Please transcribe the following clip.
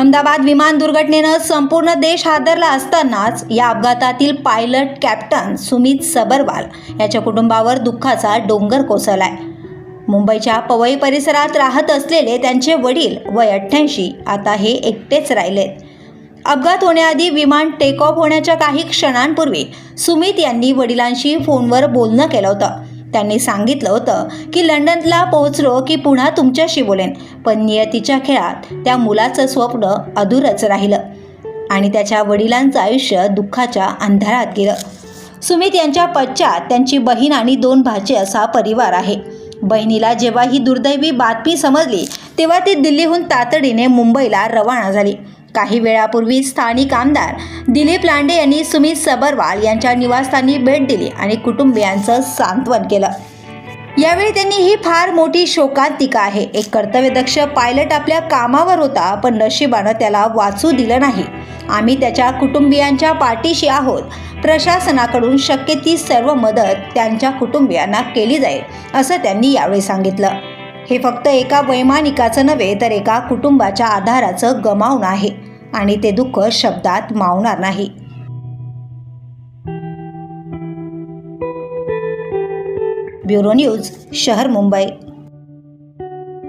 अहमदाबाद विमान दुर्घटनेनं संपूर्ण देश हादरला असतानाच या अपघातातील पायलट कॅप्टन सुमित सबरवाल याच्या कुटुंबावर दुःखाचा डोंगर कोसळलाय. मुंबईच्या पवई परिसरात राहत असलेले त्यांचे वडील वय अठ्ठ्याऐंशी आता हे एकटेच राहिलेत. अपघात होण्याआधी विमान टेक ऑफ होण्याच्या काही क्षणांपूर्वी सुमित यांनी वडिलांशी फोनवर बोलणं केलं होतं. त्यांनी सांगितलं होतं की लंडनला पोहोचलो की पुन्हा तुमच्याशी बोलेन पण नियतीच्या खेळात त्या मुलाचं स्वप्न अधूरच राहिलं आणि त्याच्या वडिलांचं आयुष्य दुःखाच्या अंधारात गेलं. सुमित यांच्या पश्चात त्यांची बहीण आणि दोन भाचे असा परिवार आहे. बहिणीला जेव्हा ही दुर्दैवी बातमी समजली तेव्हा ती दिल्लीहून तातडीने मुंबईला रवाना झाली. काही वेळापूर्वी स्थानिक आमदार दिलीप लांडे यांनी सुमित सबरवाल यांच्या निवासस्थानी भेट दिली आणि कुटुंबियांचं सांत्वन केलं. यावेळी त्यांनी ही फार मोठी शोकांतिका आहे. एक कर्तव्यदक्ष पायलट आपल्या कामावर होता पण नशिबानं त्याला वाचू दिलं नाही. आम्ही त्याच्या कुटुंबियांच्या पाठीशी आहोत. प्रशासनाकडून शक्य ती सर्व मदत त्यांच्या कुटुंबियांना केली जाईल असं त्यांनी यावेळी सांगितलं. हे फक्त एका वैमानिकाचं नव्हे तर एका कुटुंबाच्या आधाराचं गमावणं आहे. आणि ते दुःख शब्दात मावणार नाही. ब्युरो न्यूज शहर मुंबई.